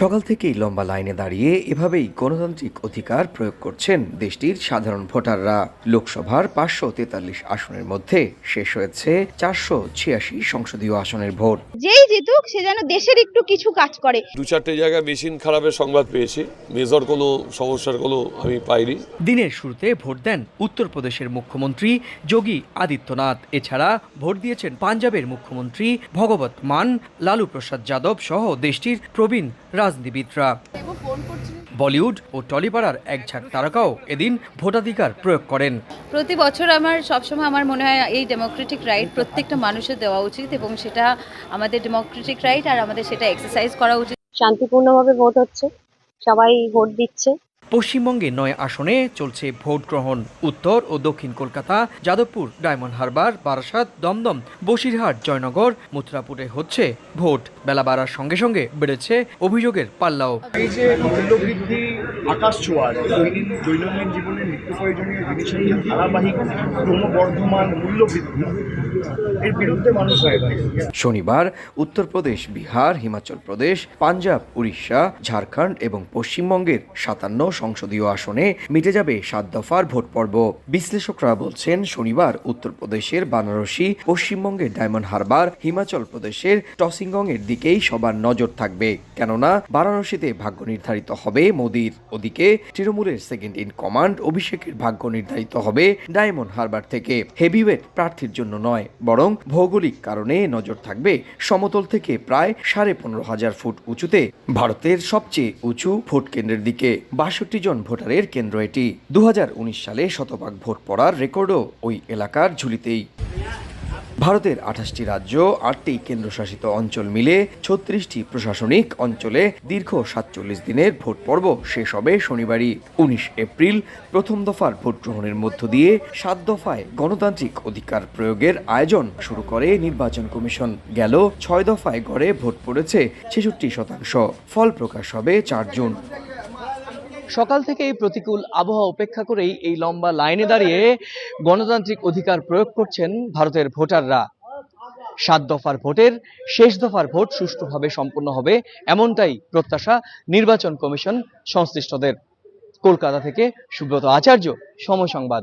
সকাল থেকেই লম্বা লাইনে দাঁড়িয়ে এভাবেই গণতান্ত্রিক অধিকার প্রয়োগ করছেন দেশটির সাধারণ ভোটাররা। লোকসভার পাঁচশো তেতাল্লিশ আসনের মধ্যে শেষ হয়েছে চারশো ছিয়াশি সংসদীয় আসনের ভোট। যেই জিতুক সে যেন দেশের একটু কিছু কাজ করে। দু চারটে জায়গায় মেশিন খারাপের সংবাদ পেয়েছি। মেজর কোনো সমস্যার কোনো আমি পাইনি। দিনের শুরুতে ভোট দেন উত্তরপ্রদেশের মুখ্যমন্ত্রী যোগী আদিত্যনাথ। এছাড়া ভোট দিয়েছেন পাঞ্জাবের মুখ্যমন্ত্রী ভগবত মান লালু প্রসাদ যাদব সহ দেশটির প্রবীণ রাজনীতিবিদরা বলিউড ও টলিপাড়ার এক ঝাঁক তারকাও এদিন ভোটাধিকার প্রয়োগ করেন। প্রতি বছর আমার সবসময় আমার মনে হয় এই ডেমোক্রেটিক রাইট প্রত্যেকটা মানুষের দেওয়া উচিত এবং সেটা আমাদের ডেমোক্রেটিক রাইট আর আমাদের সেটা এক্সারসাইজ করা উচিত। শান্তিপূর্ণভাবে ভোট হচ্ছে। সবাই ভোট দিচ্ছে। পশ্চিমবঙ্গে নয় আসনে চলছে ভোট গ্রহণ উত্তর ও দক্ষিণ কলকাতা যাদবপুর ডায়মন্ড হারবার বারাসাত দমদম বসিরহাট জয়নগর মথুরাপুরে হচ্ছে ভোট। বেলা বাড়ার সঙ্গে সঙ্গে বেড়েছে অভিযোগের পাল্লাও। এই যে মূল্যবৃদ্ধি আকাশ ছোঁয়ার দৈনন্দিন জীবনে নিত্য প্রয়োজনীয় জিনিসের যে ধারাবাহিক ক্রমবর্ধমান মূল্যবৃদ্ধি এর বিরুদ্ধে মানুষ শনিবার উত্তরপ্রদেশ বিহার হিমাচল প্রদেশ পাঞ্জাব উড়িষ্যা ঝাড়খণ্ড এবং পশ্চিমবঙ্গের সাতান্ন সংসদীয় আসনে মিটে যাবে সাত দফার ভোট পর্ব। বিশ্লেষকরা বলছেন, শনিবার উত্তরপ্রদেশের বানারসি, পশ্চিমবঙ্গের ডায়মন্ড হারবার, হিমাচল প্রদেশের টসিংগং এর দিকেই সবার নজর থাকবে। কেননা, বারাণসীতে ভাগ্য নির্ধারিত হবে মোদির, ওদিকে তৃণমূলের সেকেন্ড ইন কমান্ড অভিষেকের ভাগ্য নির্ধারিত হবে ডায়মন্ড হারবার থেকে। হেভিওয়েট প্রার্থীর জন্য নয়, বরং ভৌগোলিক কারণে নজর থাকবে সমতল থেকে প্রায় সাড়ে পনেরো হাজার ফুট উঁচুতে। ভারতের সবচেয়ে উঁচু ভোট কেন্দ্রের দিকে, বাষট্টি জন ভোটারের কেন্দ্র এটি। দু হাজার উনিশ সালে শতভাগ ভোট পড়ার রেকর্ডও ওই এলাকার ঝুলিতেই। ভারতের আঠাশটি রাজ্য, আটটি কেন্দ্রশাসিত অঞ্চল মিলে ছত্রিশটি প্রশাসনিক অঞ্চলে দীর্ঘ সাতচল্লিশ দিনের ভোট পর্ব শেষ হবে শনিবারই। উনিশ এপ্রিল, প্রথম দফার ভোট গ্রহণের মধ্য দিয়ে সাত দফায় গণতান্ত্রিক অধিকার প্রয়োগের আয়োজন শুরু করে নির্বাচন কমিশন। গেল ছয় দফায় গড়ে ভোট পড়েছে ছেষট্টি শতাংশ, ফল প্রকাশ হবে চার জুন। সকাল থেকে এই প্রতিকূল আবহাওয়া উপেক্ষা করেই এই লম্বা লাইনে দাঁড়িয়ে গণতান্ত্রিক অধিকার প্রয়োগ করছেন ভারতের ভোটাররা। সাত দফার ভোটের শেষ দফার ভোট সুষ্ঠুভাবে সম্পন্ন হবে এমনটাই প্রত্যাশা নির্বাচন কমিশন সংশ্লিষ্টদের। কলকাতা থেকে সুব্রত আচার্য সময় সংবাদ